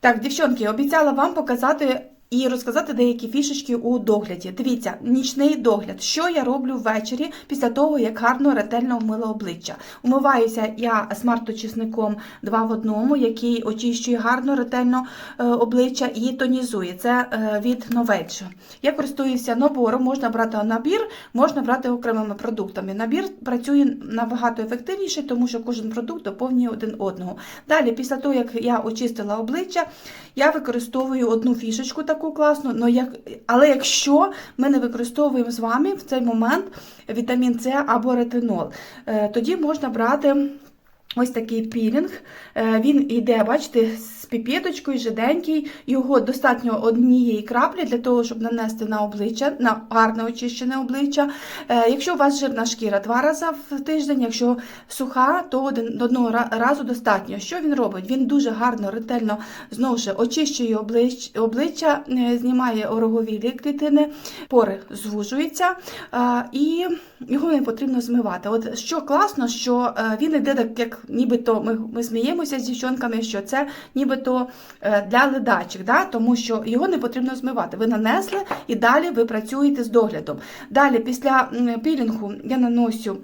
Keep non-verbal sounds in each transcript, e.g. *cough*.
Так, дівчонки, обіцяла вам показати і розказати деякі фішечки у догляді. Дивіться, нічний догляд. Що я роблю ввечері після того, як гарно ретельно вмила обличчя? Умиваюся я смарт-очисником 2 в одному, який очищує гарно, ретельно е, обличчя і тонізує. Це е, від Novage. Я користуюся набором, можна брати набір, можна брати окремими продуктами. Набір працює набагато ефективніше, тому що кожен продукт доповнює один одного. Далі, після того, як я очистила обличчя, я використовую одну фішечку таку класну, но як, але якщо ми не використовуємо з вами в цей момент вітамін С або ретинол, е, тоді можна брати. Ось такий пілінг. Е, Він йде, бачите, з піпеточкою, жиденький. Його достатньо однієї краплі для того, щоб нанести на обличчя, на гарне очищене обличчя. Е, Якщо у вас жирна шкіра, два рази в тиждень, якщо суха, то один, одного разу достатньо. Що він робить? Він дуже гарно, ретельно знову ж очищує облич, обличчя, е, знімає орогові клітини, пори звужуються, і його не потрібно змивати. От що класно, що він йде так, як нібито ми, ми сміємося з дівчонками, що це нібито е, для ледачих, да? тому що його не потрібно змивати. Ви нанесли і далі ви працюєте з доглядом. Далі, після пілінгу, я наношу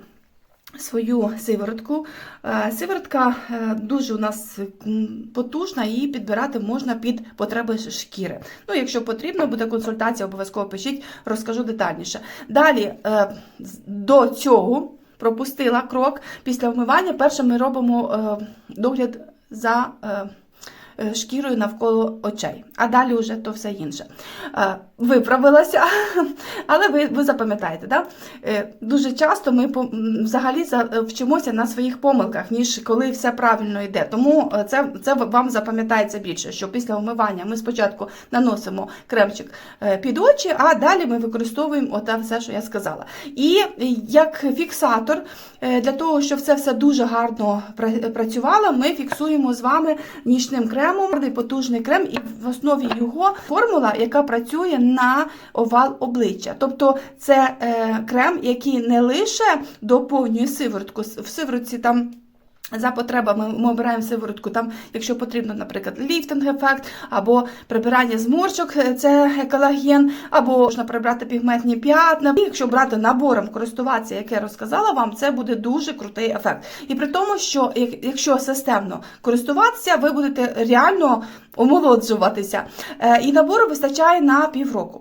свою сиворотку. Е, Сиворотка е, дуже у нас потужна, її підбирати можна під потреби шкіри. Ну, якщо потрібно, буде консультація, обов'язково пишіть, розкажу детальніше. Далі до цього пропустила крок після вмивання. Перше ми робимо е, догляд за. Е, Шкірою навколо очей, а далі вже то все інше. Е, Виправилася, *laughs* але ви, ви запам'ятаєте, да? Е, дуже часто ми взагалі вчимося на своїх помилках, ніж коли все правильно йде. Тому це, це вам запам'ятається більше, що після вмивання ми спочатку наносимо кремчик під очі, а далі ми використовуємо оте все, що я сказала. І як фіксатор, для того, щоб це все дуже гарно працювало, ми фіксуємо з вами нічним кремом, потужний крем, і в основі його формула, яка працює на овал обличчя. Тобто це е, крем, який не лише доповнює сиворотку, в сиворотці там. За потребами ми обираємо сиворотку, там, якщо потрібно, наприклад, ліфтинг-ефект, або прибирання зморшок, е, це колаген, або можна прибрати пігментні п'ятна. І якщо брати набором користуватися, як я розказала вам, це буде дуже крутий ефект. І при тому, що якщо системно користуватися, ви будете реально омолоджуватися. Е, І набору вистачає на півроку.